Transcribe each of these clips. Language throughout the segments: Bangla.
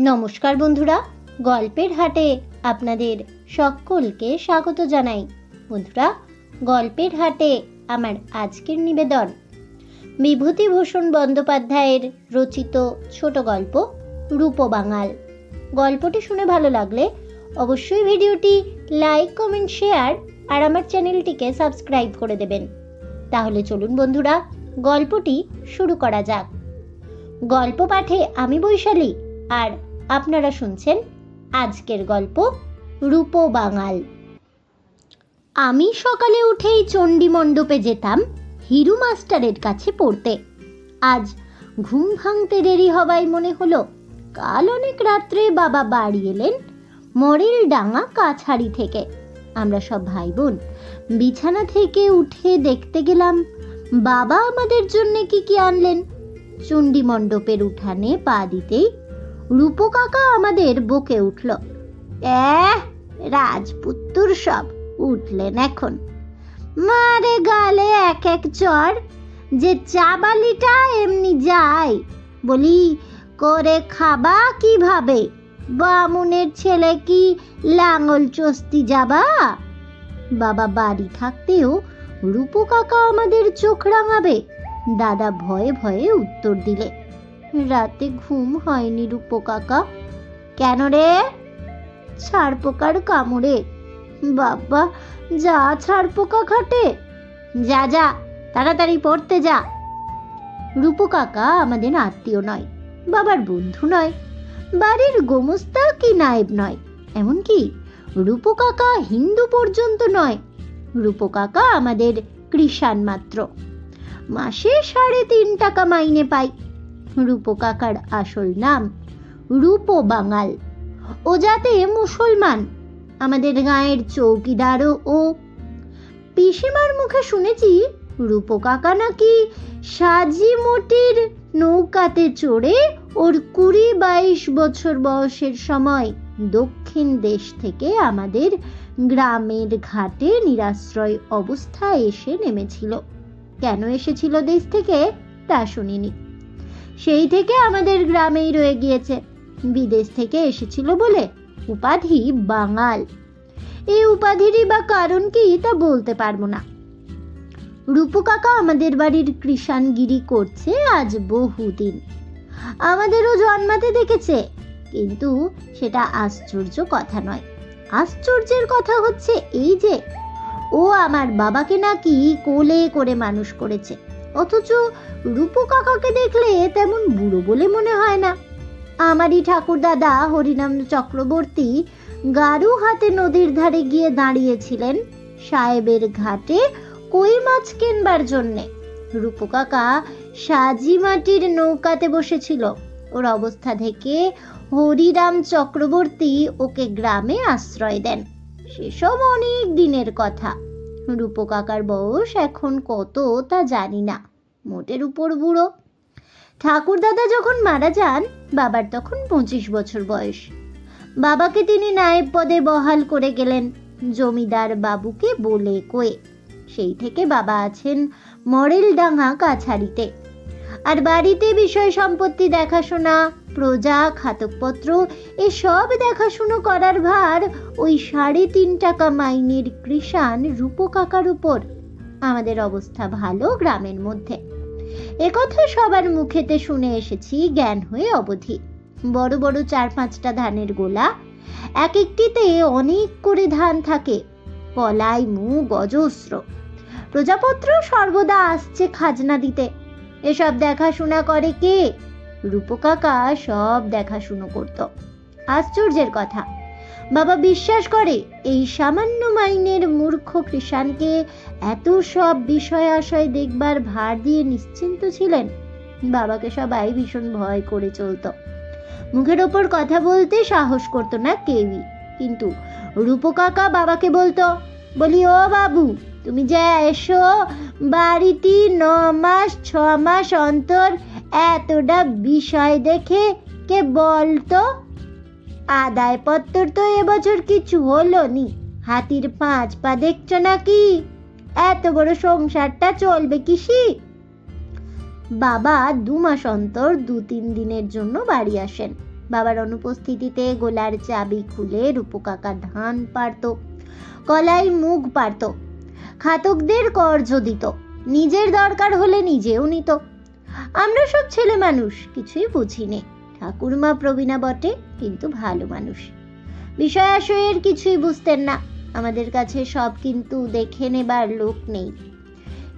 নমস্কার বন্ধুরা, গল্পের হাটে আপনাদের সকলকে স্বাগত জানাই। বন্ধুরা, গল্পের হাটে আমার আজকের নিবেদন। বিভূতিভূষণ বন্দ্যোপাধ্যায়ের রচিত ছোট গল্প রূপবাঙাল গল্পটি শুনে ভালো লাগলে অবশ্যই ভিডিওটি লাইক, কমেন্ট, শেয়ার আর আমার চ্যানেলটিকে সাবস্ক্রাইব করে দেবেন। তাহলে চলুন বন্ধুরা, গল্পটি শুরু করা যাক। গল্প পাঠে আমি বৈশালী আর আপনারা শুনছেন আজকের গল্প রূপ বাঙাল। আমি সকালে উঠেই চণ্ডী মণ্ডপে যেতাম হিরু মাস্টারের কাছে পড়তে। আজ ঘুম ভাঙতে দেরি হওয়ায় মনে হলো, কাল অনেক রাত্রে বাবা বাড়ি এলেন মরেল ডাঙা কাছাড়ি থেকে। আমরা সব ভাই বোন বিছানা থেকে উঠে দেখতে গেলাম, বাবা আমাদের জন্য কি কি আনলেন? চণ্ডী মণ্ডপের উঠানে পা দিতেই রূপো কাকা আমাদের বকে উঠল। এহ, রাজপুত্তুর সব, উঠলেন এখন। মারে গালে এক এক চর যে চাবালিটা এমনি যায়। বলি, করে খাবা কীভাবে? বামুনের ছেলে কি লাঙল চস্তি যাবা? বাবা বাড়ি থাকতেও রূপো কাকা আমাদের চোখ রাঙাবে। দাদা ভয়ে ভয়ে উত্তর দিলে। রাতে ঘুম হয়নি রূপো কাকা। কেন রে? ছাড় পোকার কামড়ে। বাবা, যা ছাড় পোকা খাটে। যা যা, তাড়াতাড়ি পড়তে যা। রূপো কাকা আমাদের আত্মীয় নয়, বাবার বন্ধু নয়, বাড়ির গোমস্তা কি নায়েব নয়। এমনকি রূপো কাকা হিন্দু পর্যন্ত নয়, রূপো কাকা আমাদের কৃষাণ মাত্র। মাসে সাড়ে তিন টাকা মাইনে পাই। রূপো কাকার আসল নাম রূপো বাঙাল। ও যাতে মুসলমান। আমাদের গাঁয়ের চৌকিদারও ও। পিসিমার মুখে শুনেছি রূপো কাকা নাকি সাজি মোটির নৌকাতে চড়ে ওর কুড়ি বাইশ বছর বয়সের সময় দক্ষিণ দেশ থেকে আমাদের গ্রামের ঘাটে নিরাশ্রয় অবস্থায় এসে নেমেছিল। কেন এসেছিল দেশ থেকে তা শুনিনি। সেই থেকে আমাদের গ্রামেই রয়ে গিয়েছে। বিদেশ থেকে এসেছিল বলে উপাধি বাঙাল। এই উপাধিরই বা কারণ কি তা বলতে পারব না। রূপু কাকা আমাদের বাড়ির কৃষাণগিরি করছে আজ বহুদিন। আমাদেরও জন্মাতে দেখেছে, কিন্তু সেটা আশ্চর্য কথা নয়। আশ্চর্যের কথা হচ্ছে এই যে, ও আমার বাবাকে নাকি কোলে করে মানুষ করেছে। অথচ রূপু কাকাকে দেখলে তেমন বুড়ো বলে মনে হয় না। আমারই ঠাকুর দাদা হরিনাম চক্রবর্তী গারু হাতে নদীর ধারে গিয়ে দাঁড়িয়েছিলেন সাহেবের ঘাটে কই মাছ কেনবার জন্যে। রূপু কাকা সাজি মাটির নৌকাতে বসেছিল। ওর অবস্থা থেকে হরিরাম চক্রবর্তী ওকে গ্রামে আশ্রয় দেন। সেসব অনেক দিনের কথা। রূপো কাকার বয়স এখন কত তা জানি না। মোটের উপর বুড়ো। ঠাকুর দাদা যখন মারা যান, বাবার তখন পঁচিশ বছর বয়স। বাবাকে তিনি নায়েব পদে বহাল করে গেলেন, জমিদার বাবুকে বলে কয়ে। সেই থেকে বাবা আছেন মরেলডাঙ্গা কাছারিতে। আর বাড়িতে বিষয় সম্পত্তি দেখাশোনা প্রজা, খাতকপত্র, এসব দেখাশুনো করার ভার ওই সাড়ে তিন টাকা মাইনের কৃষাণ রূপো কাকার উপর। আমাদের অবস্থা ভালো গ্রামের মধ্যে। একথা সবার মুখেতে শুনে এসেছি, জ্ঞান হয়ে অবধি। বড় বড় চার পাঁচটা ধানের গোলা, এক একটিতে অনেক করে ধান থাকে। কলাই মুগ অজস্র প্রজাপত্র সর্বদা আসছে খাজনা দিতে। এসব দেখাশোনা করে কে? রূপকাকা সব দেখাশুনো করত। আশ্চর্যের কথা। বাবা বিশ্বাস করে, এই সামান্য মাইনের মূর্খ কৃষাণকে এত সব বিষয় আশয় দেখবার ভার দিয়ে নিশ্চিন্ত ছিলেন। বাবাকে সবাই ভীষণ ভয় করে চলতো। মুখের ওপর কথা বলতে সাহস করতো না কেউই। কিন্তু রূপকাকা বাবাকে বলতো, বলি, ও বাবু তুমি যে এসো, বাড়িটি ন মাস, ছ মাস অন্তর এতটা বিষয় দেখে কে বলতো? আদায় পত্তর তো এবছর কিছু হলো নি হাতির পাঁচ পা দেখছ নাকি? এত বড় সংসারটা চলবে কিসি? বাবা দু মাস অন্তর দু তিন দিনের জন্য বাড়ি আসেন। বাবার অনুপস্থিতিতে গোলার চাবি খুলে রূপু কাকা ধান পারত কলাই মুগ পারত খাতকদের কর্জ দিত নিজের দরকার হলে নিজেও নিত আমরা সব ছেলে মানুষ, কিছুই বুঝি বুঝিনি ঠাকুরমা প্রবীণা বটে, কিন্তু ভালো মানুষ। বিষয় আশয়ের কিছুই বুঝতেন না। আমাদের কাছে সব কিন্তু দেখে নেবার লোক নেই।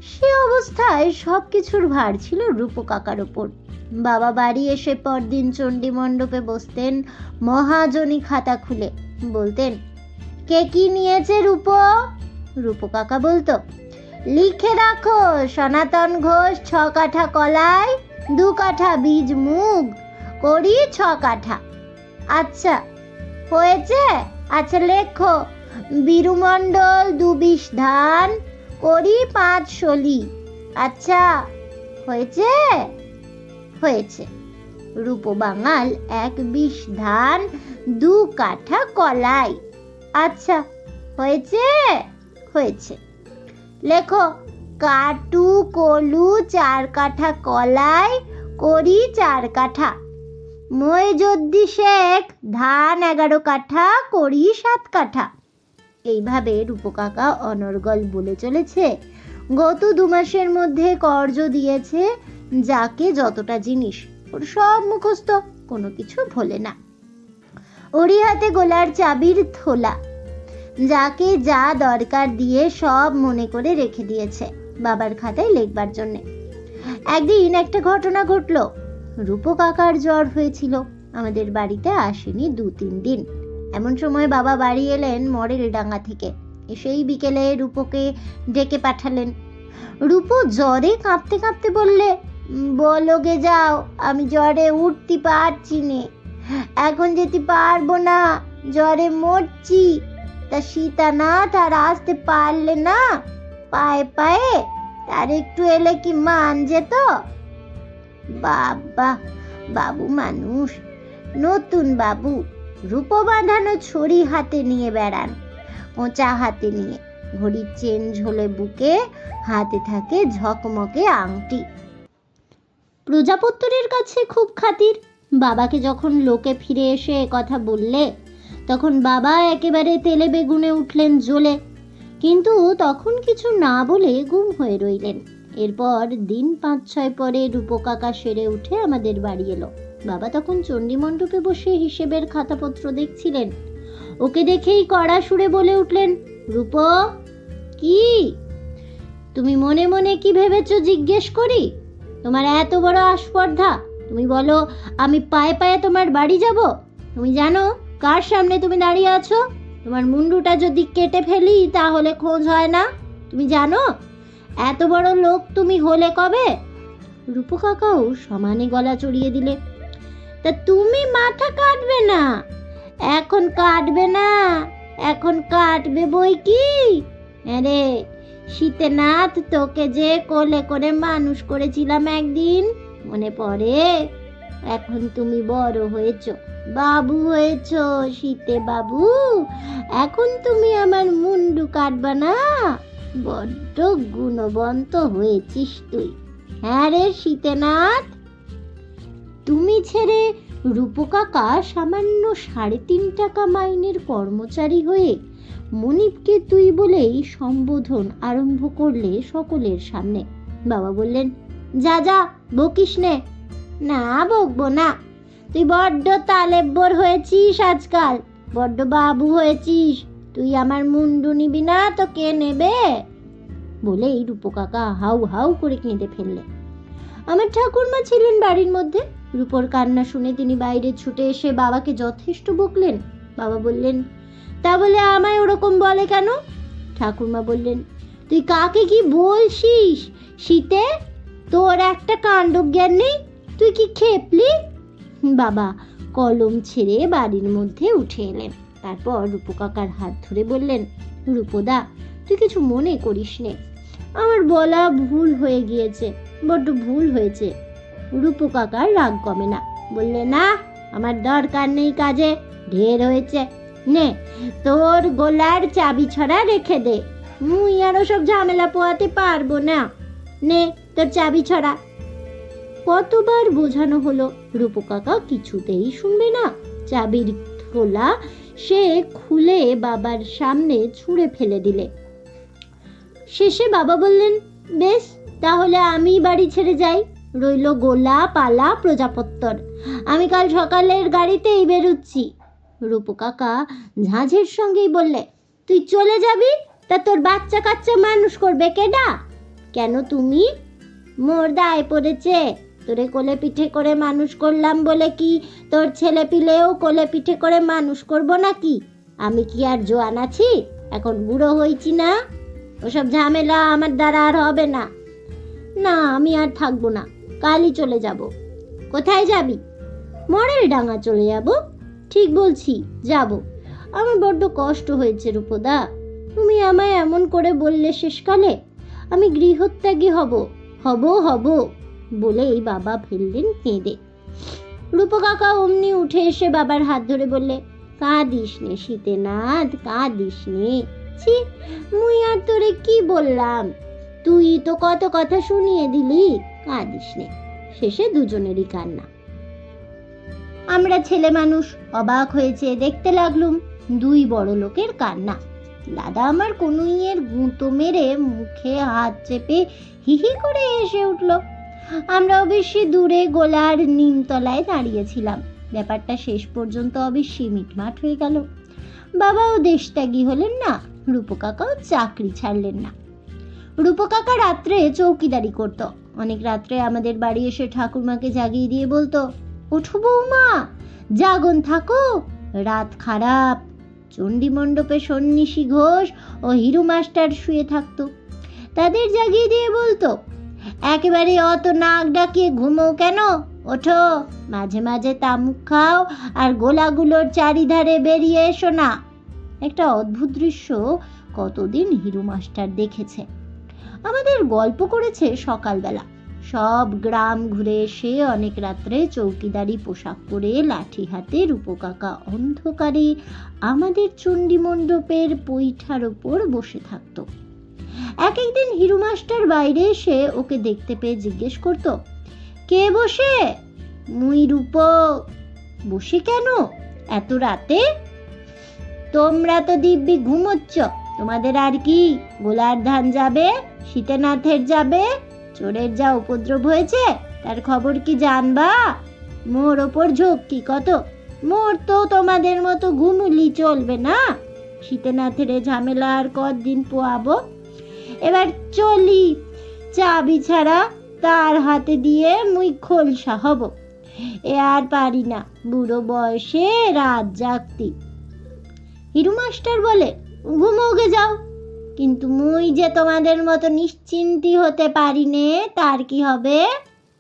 সে অবস্থায় সব কিছুর ভার ছিল রূপো কাকার ওপর। বাবা বাড়ি এসে পরদিন চণ্ডী মণ্ডপে বসতেন মহাজনী খাতা খুলে। বলতেন, কে কি নিয়েছে রূপো রূপো কাকা বলতো, লিখে রাখো, সনাতন ঘোষ ছ কাঠা কলাই, দু কাঠা বীজ মুগ, করি ছ কাঠা। আচ্ছা হয়েছে? আচ্ছা লেখো, বীরুমণ্ডল দু বিশ ধান, করি পাঁচ শলি। আচ্ছা হয়েছে? হয়েছে। রূপো বাঙাল এক বিশ ধান, দু কাঠা কলাই। আচ্ছা হয়েছে? হয়েছে। লেখো, কাটু, কলু, চার কাঠা কলাই, করি চার কাঠা। ময়জদ্দি শেখ, ধান এগারো কাঠা, করি সাত কাঠা। এইভাবে রূপকাকা অনর্গল বলে চলেছে। গত দু মাসের মধ্যে কর্জ দিয়েছে যাকে যতটা জিনিস, ওর সব মুখস্থ, কোনো কিছু ভোলে না। ওরই হাতে গোলার চাবির থোলা। যাকে যা দরকার দিয়ে সব মনে করে রেখে দিয়েছে বাবার খাতায় লেখবার জন্য। একদিন একটা ঘটনা ঘটলো। রূপো কাকার জ্বর হয়েছিল। আমাদের বাড়িতে আসেনি দু তিন দিন। এমন সময় বাবা বাড়ি এলেন মরেল ডাঙ্গা থেকে। এসেই বিকেলে রূপোকে ডেকে পাঠালেন। রূপো জ্বরে কাঁপতে কাঁপতে বললে, বলো গে যাও, আমি জ্বরে উঠতে পারছি নে। এখন যেতে পারব না, জ্বরে মরছি। তা সীতানাথ আর আসতে পারলে না। পায়ে পায়ে তার একটু এলে কি মান যেত? বাবা, বাবু মানুষ, নতুন বাবু, রূপো বাঁধানো ছড়ি হাতে নিয়ে বেড়ান কোঁচা হাতে নিয়ে। ঘড়ির চেন ঝোলে বুকে, হাতে থাকে ঝকমকে আংটি। প্রজাপত্তরের কাছে খুব খাতির। বাবাকে যখন লোকে ফিরে এসে কথা বললে তখন বাবা একেবারে তেলে বেগুনে উঠলেন জ্বলে। কিন্তু তখন কিছু না বলে গুম হয়ে রইলেন। এরপর দিন পাঁচ ছয় পরে রূপকাকা সেরে উঠে আমাদের বাড়ি এলো। বাবা তখন চণ্ডী মণ্ডপে বসে হিসেবের খাতাপত্র দেখছিলেন। ওকে দেখেই কড়া সুরে বলে উঠলেন, রূপ, কি? তুমি মনে মনে কি ভেবেছো জিজ্ঞেস করি? তোমার এত বড় আস্পর্ধা। তুমি বলো, আমি পায়ে পায়ে তোমার বাড়ি যাব। তুমি জানো কার সামনে তুমি দাঁড়িয়ে আছো? তোমার মুন্ডুটা যদি কেটে ফেলি, তাহলে খোঁজ হয় না। তুমি জানো? এত বড় লোক তুমি হলে কবে? রূপু কাকাও সমানে গলা চড়িয়ে দিলে। তা তুমি মাথা কাটবে না। এখন কাটবে না। এখন কাটবে বই কি? আরে, শীতেনাথ, তোকে যে কোলে করে মানুষ করেছিলাম একদিন, মনে পড়ে? এখন তুমি বড় হয়েছ। বাবু হয়েছ, শীতে বাবু। এখন তুমি আমার মুন্ডু কাটবা না। বড্ড গুণবন্ত হয়েছিস তুই। হ্যাঁ রে শীতেনাথ তুমি ছেড়ে রূপকাকা সামান্য সাড়ে তিন টাকা মাইনের কর্মচারী হয়ে মনিবকে তুই বলেই সম্বোধন আরম্ভ করলে সকলের সামনে। বাবা বললেন, যা যা, বকিস নে। না, বকবো না। তুই বড্ড তালেব্বর হয়েছিস আজকাল। বড্ড বাবু হয়েছিস। তুই আমার মুন্ডু নিবি না তো কে নেবে? বলে বলেই রূপকাকা হাউ হাউ করে কেঁদে ফেললে। আমার ঠাকুরমা ছিলেন বাড়ির মধ্যে। রূপর কান্না শুনে তিনি বাইরে ছুটে এসে বাবাকে যথেষ্ট বকলেন। বাবা বললেন, তা বলে আমায় ওরকম বলে কেন? ঠাকুরমা বললেন, তুই কাকে কি বলছিস? শীতে তোর একটা কাণ্ডজ্ঞান নেই? তুই কি খেপলি? বাবা কলম ছেড়ে বাড়ির মধ্যে উঠে এলেন। তারপর রূপকাকার হাত ধরে বললেন, রূপদা, তুই কিছু মনে করিস নে। আমার বলা ভুল হয়ে গিয়েছে, বড্ড ভুল হয়েছে। রূপু কাকার রাগ কমে না। বললে, না, আমার দরকার নেই কাজে, ঢের হয়েছে। নে, তোর গোলার চাবি ছড়া রেখে দে। মুই আরও সব ঝামেলা পোয়াতে পারব না। নে, তোর চাবি ছড়া। কতবার বোঝানো হলো? রূপু কাকা কিছুতেই শুনবে না। চাবির খোলা সে খুলে বাবার সামনে ছুঁড়ে ফেলে দিলে। শেষে বাবা বললেন, বেশ, তাহলে আমি বাড়ি ছেড়ে যাই। রইল গোলা পালা প্রজাপত্তর। আমি কাল সকালের গাড়িতেই বেরুচ্ছি। রূপু কাকা ঝাঁঝের সঙ্গেই বললে, তুই চলে যাবি? তা তোর বাচ্চা কাচ্চা মানুষ করবে কেডা? কেন তুমি? মোর দায় পড়েছে। তোরে কোলে পিঠে করে মানুষ করলাম বলে কি? তোর ছেলে পিলেও কোলে পিঠে করে মানুষ করব নাকি? আমি কি আর জোয়ান আছি? এখন বুড়ো হয়েছি না? ওসব ঝামেলা আমার দ্বারা আর হবে না। না, আমি আর থাকব না। কালই চলে যাব। কোথায় যাবি? মরের ডাঙা চলে যাব। ঠিক বলছি, যাব। আমার বড্ড কষ্ট হয়েছে রূপদা। তুমি আমায় এমন করে বললে শেষকালে? আমি গৃহত্যাগী হব। হব হব। বলেই বাবা ফেললেন কেঁদে। রূপ কাকা অমনি উঠে এসে বাবার হাত ধরে বললে, কাঁদিস নে শীতেনাথ, কাঁদিস নে। ছি, মুই আর তোরে কি বললাম? তুই তো কত কথা শুনিয়ে দিলি, কাঁদিস নে। শেষে দুজনেরই কান্না। আমরা ছেলে মানুষ, অবাক হয়েছে দেখতে লাগলুম দুই বড় লোকের কান্না। দাদা আমার কনুইয়ের গুঁতো মেরে মুখে হাত চেপে হিহি করে এসে উঠল। আমরাও বেশি দূরে গোলার নিমতলায় দাঁড়িয়েছিলাম। ব্যাপারটা শেষ পর্যন্ত অবশ্যই মিটমাট হয়ে গেল। বাবাও দেশত্যাগী হলেন না, রূপকাকাও চাকরি ছাড়লেন না। রূপকাকা রাত্রে চৌকিদারি করত। অনেক রাত্রে আমাদের বাড়ি এসে ঠাকুরমাকে জাগিয়ে দিয়ে বলতো, ওঠো বৌমা, জাগন থাকো, রাত খারাপ। চণ্ডী মণ্ডপে সন্ন্যাসী ঘোষ ও হিরু মাস্টার শুয়ে থাকতো। তাদের জাগিয়ে দিয়ে বলতো একেবারে অত নাক ডাকিয়ে ঘুমো কেন? ওঠো, মাঝে মাঝে তামুক খাও আর গোলাগুলোর চারিধারে বেরিয়ে এসো না। একটা অদ্ভুত দৃশ্য কতদিন হিরু মাস্টার দেখেছে। আমাদের গল্প করেছে সকালবেলা। সব গ্রাম ঘুরে এসে অনেক রাত্রে চৌকিদারি পোশাক পরে লাঠি হাতে রূপকাকা অন্ধকারে আমাদের চণ্ডী মণ্ডপের পৈঠার ওপর বসে থাকতো। এক একদিন হিরু মাস্টার বাইরে এসে ওকে দেখতে পেয়ে জিজ্ঞেস করত, কে বসে? মুই রূপ, বসে কেন? এত রাতে? তোমরা তো দিব্যি ঘুমোচ্ছ, তোমাদের আর কি? গোলার ধান যাবে, শীতেনাথের যাবে, চোরের যা উপদ্রব হয়েছে, তার খবর কি জানবা? মোর ওপর ঝোঁক কি কত? মোর তো তোমাদের মতো ঘুমুলি চলবে না। শীতেনাথের ঝামেলা আর কদিন পোয়াবো? এবার চলি। চাবি ছাড়া তার হাতে দিয়ে মুই খোলসা হব। এ আর পারি না, বুড়ো বয়সে রাত জাগতি। হিরু মাস্টার বলে, ঘুমোগে যাও। কিন্তু মুই যে তোমাদের মতো নিশ্চিন্তি হতে পারি নে, তার কি হবে?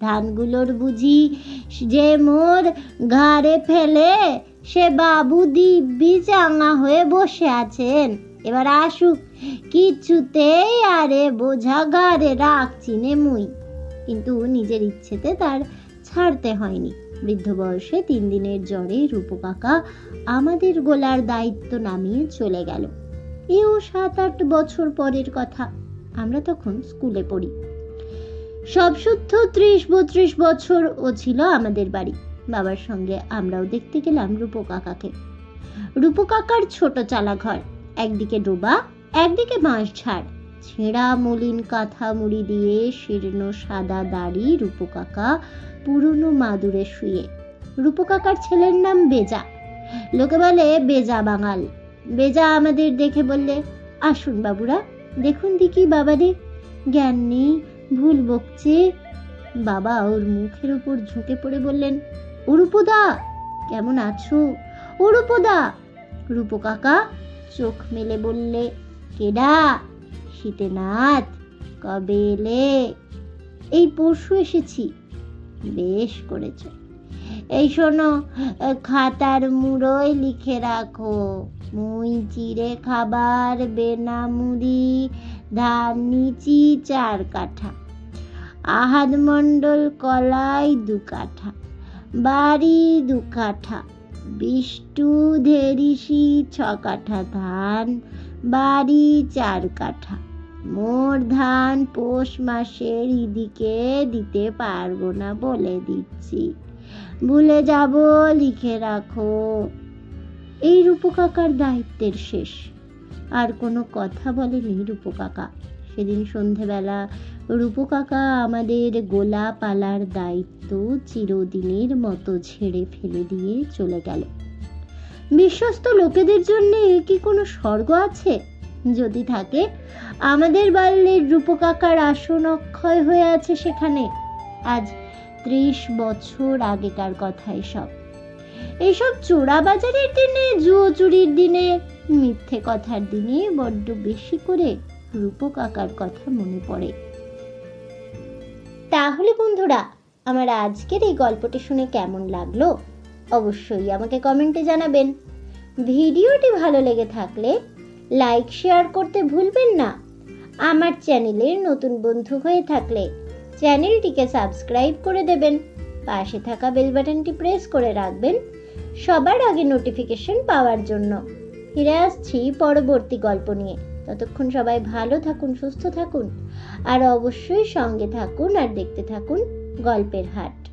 ধানগুলোর বুঝি যে মোর ঘাড়ে ফেলে, সে বাবু দিব্যি চাঙা হয়ে বসে আছেন। এবার আসুক। কিছুতেই আরে বোঝা ঘাড়ে রাখছি মুই। কিন্তু নিজের ইচ্ছেতে তার ছাড়তে হয়নি। বৃদ্ধ বয়সে তিন দিনের জ্বরে রূপকাকা আমাদের গোলার দায়িত্ব নামিয়ে চলে গেল। এও সাত আট বছর পরের কথা। আমরা তখন স্কুলে পড়ি। সব শুদ্ধ ত্রিশ বত্রিশ বছর ও ছিল আমাদের বাড়ি। বাবার সঙ্গে আমরাও দেখতে গেলাম রূপকাকাকে। রূপকাকার ছোট চালা ঘর একদিকে ডোবা, একদিকে বাঁশ ঝাড়। ছেঁড়া মলিন কাঁথা মুড়ি দিয়ে শীর্ণ সাদা দাড়ি রূপকাকা পুরনো মাদুরে শুয়ে। রূপকাকার ছেলের নাম বেজা। লোকে বলে বেজা বাঙাল। বেজা আমাদের দেখে বললে, আসুন বাবুরা, দেখুন দিকি বাবারে জ্ঞান নেই, ভুল বকছে। বাবা ওর মুখের উপর ঝুঁকে পড়ে বললেন, অরূপদা, কেমন আছো? অরূপদা রূপকাকা চোখ মেলে বললে, কেডা? শীতেনাথ? কবে এলে? এই পরশু এসেছি। বেশ করেছ। এই শোনো, খাতার মুড়োয় লিখে রাখো। মুই চিড়ে খাবার বেনা মুড়ি ধান, নিচি, চার কাঠা। আহাদ মণ্ডল কলাই দু কাঠা। বাড়ি দু কাঠা। বিষ্টু ধেরিসি ছ কাঠা ধান, বাড়ি চার কাঠা। মোর ধান পৌষ মাসের ইদিকে দিতে পারব না বলে দিচ্ছি। ভুলে যাব, লিখে রাখো। এই রূপকাকার দায়িত্বের শেষ। আর কোনো কথা বলেনি রূপু কাকা সেদিন সন্ধেবেলা রূপু কাকা আমাদের গোলা পালার দায়িত্ব চিরদিনের মতো ছেড়ে ফেলে দিয়ে চলে গেল। বিশ্বস্ত লোকেদের জন্য কি কোনো স্বর্গ আছে? যদি থাকে, আমাদের বাল্যের রূপকাকার আসন অক্ষয় হয়ে আছে সেখানে। আজ ত্রিশ বছর আগেকার কথা এসব। এইসব চোরা বাজারের দিনে, জুয়ো চুরির দিনে, মিথ্যে কথার দিনে বড্ড বেশি করে রূপকাকার কথা মনে পড়ে। তাহলে বন্ধুরা, আমার আজকের এই গল্পটি শুনে কেমন লাগল? অবশ্যই আমাকে কমেন্টে জানাবেন। ভিডিওটি ভালো লেগে থাকলে লাইক, শেয়ার করতে ভুলবেন না। আমার চ্যানেলের নতুন বন্ধু হয়ে থাকলে চ্যানেলটিকে সাবস্ক্রাইব করে দেবেন। পাশে থাকা বেল বাটনটি প্রেস করে রাখবেন সবার আগে নোটিফিকেশন পাওয়ার জন্য। ফিরে আসছি পরবর্তী গল্প নিয়ে। ততক্ষণ সবাই ভালো থাকুন, সুস্থ থাকুন, আর অবশ্যই সঙ্গে থাকুন আর দেখতে থাকুন গল্পের হাট।